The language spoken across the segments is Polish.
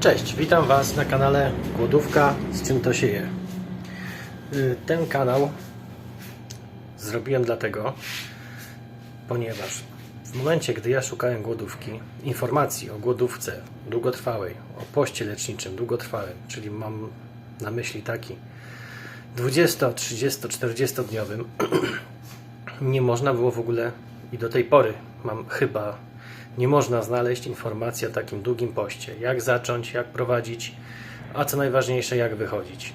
Cześć, witam Was na kanale Głodówka, z czym to się je. Y, Ten kanał zrobiłem dlatego, ponieważ w momencie, gdy ja szukałem głodówki, informacji o głodówce długotrwałej, o poście leczniczym długotrwałym, czyli mam na myśli taki 20, 30, 40 dniowym, nie można było w ogóle i do tej pory mam chyba nie można znaleźć informacji o takim długim poście. Jak zacząć, jak prowadzić, a co najważniejsze, jak wychodzić.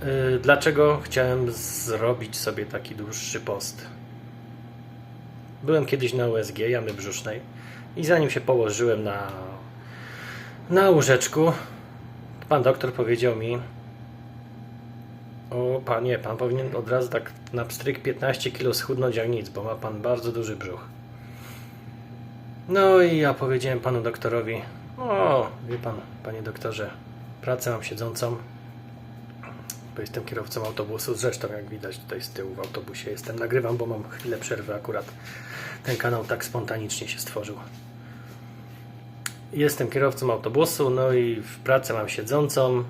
Yy, Dlaczego chciałem zrobić sobie taki dłuższy post? Byłem kiedyś na USG jamy brzusznej i zanim się położyłem na, na łóżeczku, pan doktor powiedział mi, o panie, pan powinien od razu tak na pstryk 15 kg schudnąć jak nic, bo ma pan bardzo duży brzuch. No i ja powiedziałem panu doktorowi, o, wie pan, panie doktorze, pracę mam siedzącą, bo jestem kierowcą autobusu, zresztą jak widać tutaj z tyłu w autobusie jestem, nagrywam, bo mam chwilę przerwy akurat. Ten kanał tak spontanicznie się stworzył. Jestem kierowcą autobusu, no i w pracę mam siedzącą,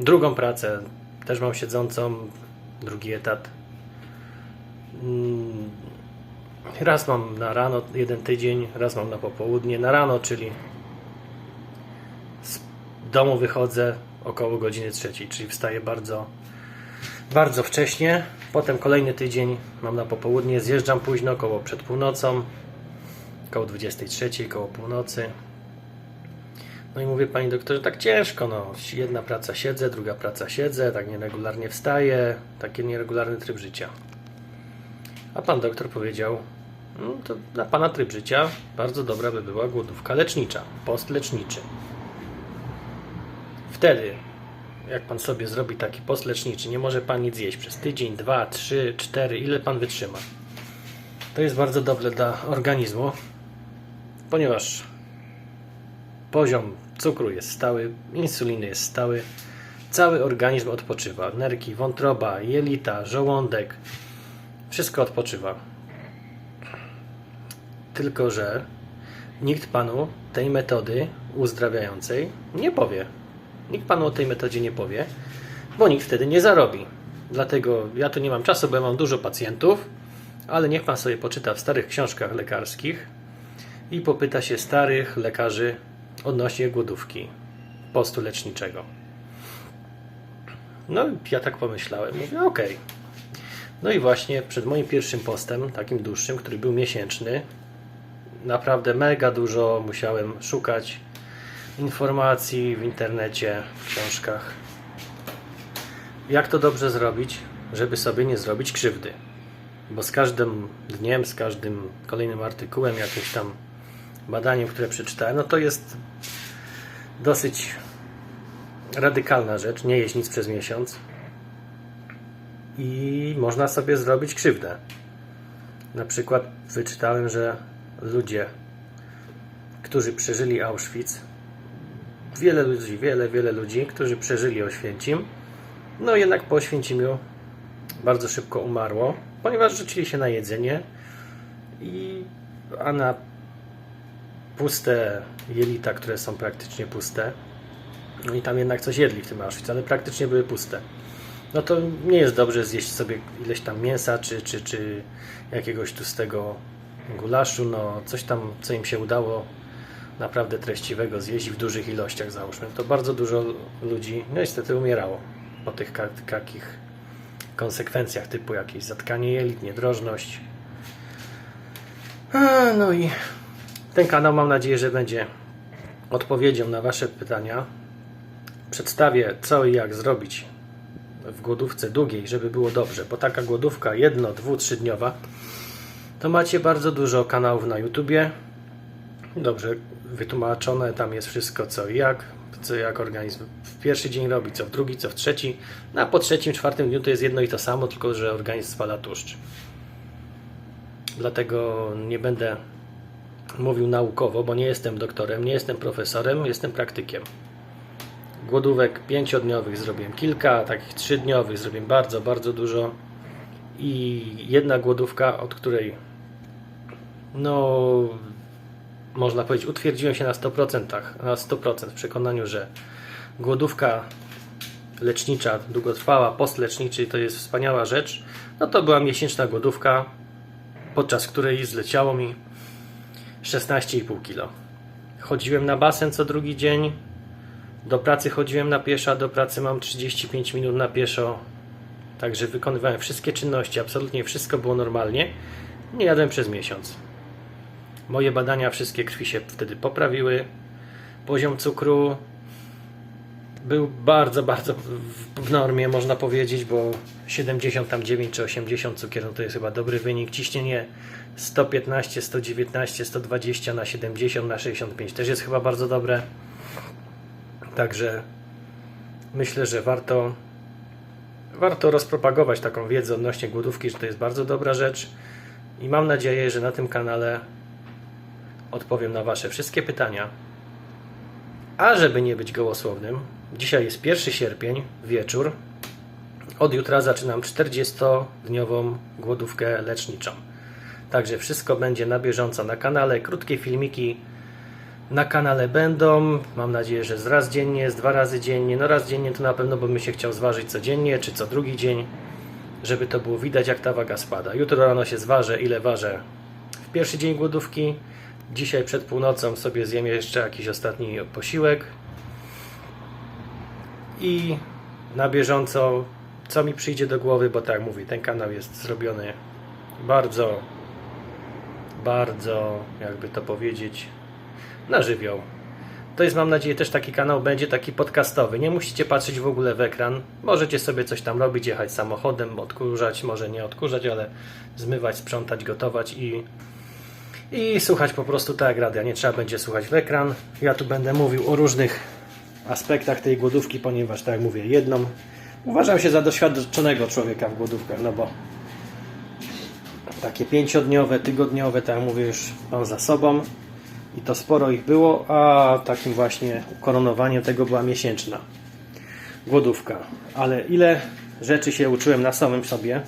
drugą pracę też mam siedzącą, drugi etat. Raz mam na rano jeden tydzień, raz mam na popołudnie. Na rano, czyli z domu wychodzę około godziny trzeciej, czyli wstaję bardzo, bardzo wcześnie. Potem kolejny tydzień mam na popołudnie, zjeżdżam późno, koło przed północą, koło 23, koło północy. No i mówię pani doktorze, tak ciężko, no. Jedna praca siedzę, druga praca siedzę, tak nieregularnie wstaję, taki nieregularny tryb życia. A pan doktor powiedział, no to dla pana tryb życia bardzo dobra by była głodówka lecznicza, post leczniczy. Wtedy, jak pan sobie zrobi taki post leczniczy, nie może pan nic jeść przez tydzień, dwa, trzy, cztery, ile pan wytrzyma. To jest bardzo dobre dla organizmu, ponieważ poziom cukru jest stały, insuliny jest stały, cały organizm odpoczywa. Nerki, wątroba, jelita, żołądek, wszystko odpoczywa. Tylko, że nikt panu tej metody uzdrawiającej nie powie. Nikt panu o tej metodzie nie powie, bo nikt wtedy nie zarobi. Dlatego ja tu nie mam czasu, bo ja mam dużo pacjentów, ale niech pan sobie poczyta w starych książkach lekarskich i popyta się starych lekarzy odnośnie głodówki, postu leczniczego. No, ja tak pomyślałem. Mówię, okej. No i właśnie przed moim pierwszym postem, takim dłuższym, który był miesięczny, naprawdę mega dużo musiałem szukać informacji w internecie, w książkach. Jak to dobrze zrobić, żeby sobie nie zrobić krzywdy? Bo z każdym dniem, z każdym kolejnym artykułem, jakimś tam badaniem, które przeczytałem, no to jest dosyć radykalna rzecz. Nie jeść nic przez miesiąc i można sobie zrobić krzywdę. Na przykład wyczytałem, że ludzie, którzy przeżyli Auschwitz, wiele ludzi, wiele, wiele ludzi, którzy przeżyli Oświęcim, no jednak po Oświęcimiu bardzo szybko umarło, ponieważ rzucili się na jedzenie i a na puste jelita, które są praktycznie puste, no i tam jednak coś jedli w tym Auschwitz, ale praktycznie były puste no to nie jest dobrze zjeść sobie ileś tam mięsa, czy, czy, czy jakiegoś tłustego gulaszu, no coś tam, co im się udało naprawdę treściwego zjeść w dużych ilościach załóżmy. To bardzo dużo ludzi no niestety umierało po tych takich konsekwencjach typu jakieś zatkanie jelit, niedrożność. A, no i ten kanał mam nadzieję, że będzie odpowiedzią na Wasze pytania. Przedstawię co i jak zrobić w głodówce długiej, żeby było dobrze, bo taka głodówka jedno, dwu, trzydniowa to macie bardzo dużo kanałów na YouTubie. Dobrze wytłumaczone, tam jest wszystko co i jak, co jak organizm w pierwszy dzień robi, co w drugi, co w trzeci, no a po trzecim, czwartym dniu to jest jedno i to samo, tylko że organizm spala tłuszcz. Dlatego nie będę mówił naukowo, bo nie jestem doktorem, nie jestem profesorem, jestem praktykiem głodówek pięciodniowych zrobiłem kilka, takich trzydniowych zrobiłem bardzo, bardzo dużo i jedna głodówka, od której no można powiedzieć, utwierdziłem się na 100%, na 100% w przekonaniu, że głodówka lecznicza, długotrwała, postleczniczy to jest wspaniała rzecz. No to była miesięczna głodówka, podczas której zleciało mi 16,5 kg. Chodziłem na basen co drugi dzień. Do pracy chodziłem na pieszo, a do pracy mam 35 minut na pieszo. Także wykonywałem wszystkie czynności, absolutnie wszystko było normalnie. Nie jadłem przez miesiąc. Moje badania wszystkie krwi się wtedy poprawiły. Poziom cukru był bardzo, bardzo w- normie, można powiedzieć, bo 79 czy 80 cukier no to jest chyba dobry wynik. Ciśnienie 115, 119, 120 na 70 na 65 też jest chyba bardzo dobre. Także myślę, że warto warto rozpropagować taką wiedzę odnośnie głodówki, że to jest bardzo dobra rzecz i mam nadzieję, że na tym kanale odpowiem na Wasze wszystkie pytania. A żeby nie być gołosłownym, dzisiaj jest 1 sierpień, wieczór. Od jutra zaczynam 40-dniową głodówkę leczniczą. Także wszystko będzie na bieżąco na kanale. Krótkie filmiki na kanale będą. Mam nadzieję, że z raz dziennie, z dwa razy dziennie. No raz dziennie to na pewno bym się chciał zważyć codziennie, czy co drugi dzień, żeby to było widać, jak ta waga spada. Jutro rano się zważę, ile ważę w pierwszy dzień głodówki. Dzisiaj przed północą sobie zjem jeszcze jakiś ostatni posiłek. I na bieżąco, co mi przyjdzie do głowy, bo tak mówię, ten kanał jest zrobiony bardzo, bardzo, jakby to powiedzieć, na żywioł. To jest, mam nadzieję, też taki kanał będzie taki podcastowy. Nie musicie patrzeć w ogóle w ekran. Możecie sobie coś tam robić, jechać samochodem, odkurzać, może nie odkurzać, ale zmywać, sprzątać, gotować i, i słuchać po prostu tak jak radia. Nie trzeba będzie słuchać w ekran. Ja tu będę mówił o różnych aspektach tej głodówki, ponieważ, tak jak mówię, jedną uważam się za doświadczonego człowieka w głodówkach, no bo takie pięciodniowe, tygodniowe, tak jak mówię, już mam za sobą i to sporo ich było, a takim właśnie ukoronowaniem tego była miesięczna głodówka. Ale ile rzeczy się uczyłem na samym sobie,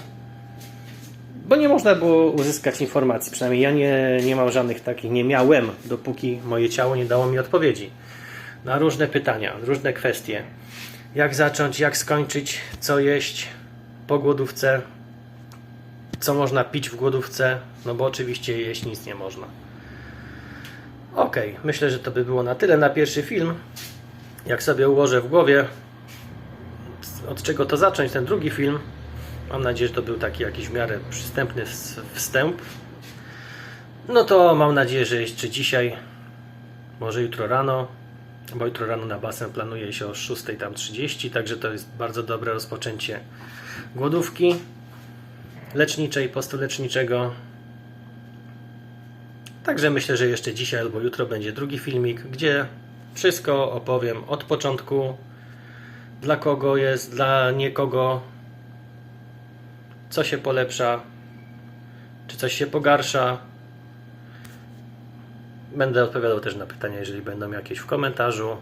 bo nie można było uzyskać informacji, przynajmniej ja nie, nie mam żadnych takich, nie miałem, dopóki moje ciało nie dało mi odpowiedzi na różne pytania, różne kwestie. Jak zacząć, jak skończyć, co jeść po głodówce, co można pić w głodówce, no bo oczywiście jeść nic nie można. Ok, myślę, że to by było na tyle na pierwszy film. Jak sobie ułożę w głowie, od czego to zacząć, ten drugi film, mam nadzieję, że to był taki jakiś w miarę przystępny wstęp. No to mam nadzieję, że jeszcze dzisiaj, może jutro rano, bo jutro rano na basen planuje się o 6.30, także to jest bardzo dobre rozpoczęcie głodówki leczniczej, postuleczniczego. Także myślę, że jeszcze dzisiaj albo jutro będzie drugi filmik, gdzie wszystko opowiem od początku, dla kogo jest, dla niekogo, co się polepsza, czy coś się pogarsza. Będę odpowiadał też na pytania, jeżeli będą jakieś w komentarzu.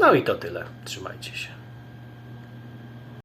No i to tyle. Trzymajcie się.